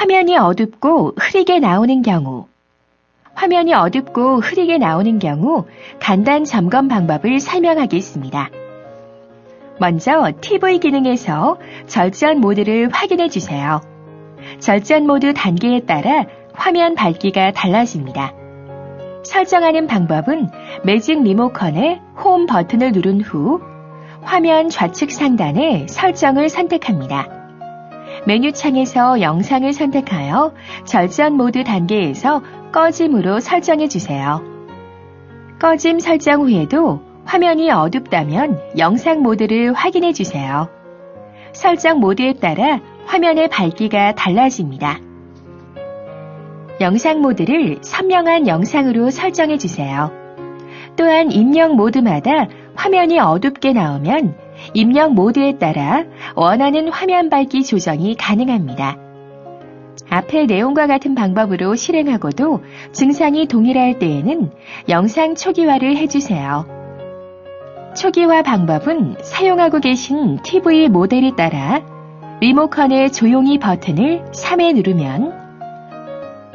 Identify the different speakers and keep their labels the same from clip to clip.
Speaker 1: 화면이 어둡고 흐리게 나오는 경우, 화면이 어둡고 흐리게 나오는 경우 간단 점검 방법을 설명하겠습니다. 먼저 TV 기능에서 절전 모드를 확인해 주세요. 절전 모드 단계에 따라 화면 밝기가 달라집니다. 설정하는 방법은 매직 리모컨의 홈 버튼을 누른 후 화면 좌측 상단에 설정을 선택합니다. 메뉴 창에서 영상을 선택하여 절전 모드 단계에서 꺼짐으로 설정해 주세요. 꺼짐 설정 후에도 화면이 어둡다면 영상 모드를 확인해 주세요. 설정 모드에 따라 화면의 밝기가 달라집니다. 영상 모드를 선명한 영상으로 설정해 주세요. 또한 입력 모드마다 화면이 어둡게 나오면 입력 모드에 따라 원하는 화면 밝기 조정이 가능합니다. 앞의 내용과 같은 방법으로 실행하고도 증상이 동일할 때에는 영상 초기화를 해주세요. 초기화 방법은 사용하고 계신 TV 모델에 따라 리모컨의 조용히 버튼을 3회 누르면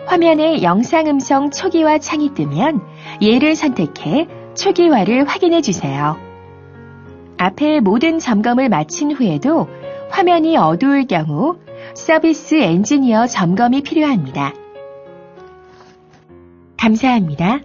Speaker 1: 화면에 영상 음성 초기화 창이 뜨면 얘를 선택해 초기화를 확인해 주세요. 앞에 모든 점검을 마친 후에도 화면이 어두울 경우 서비스 엔지니어 점검이 필요합니다. 감사합니다.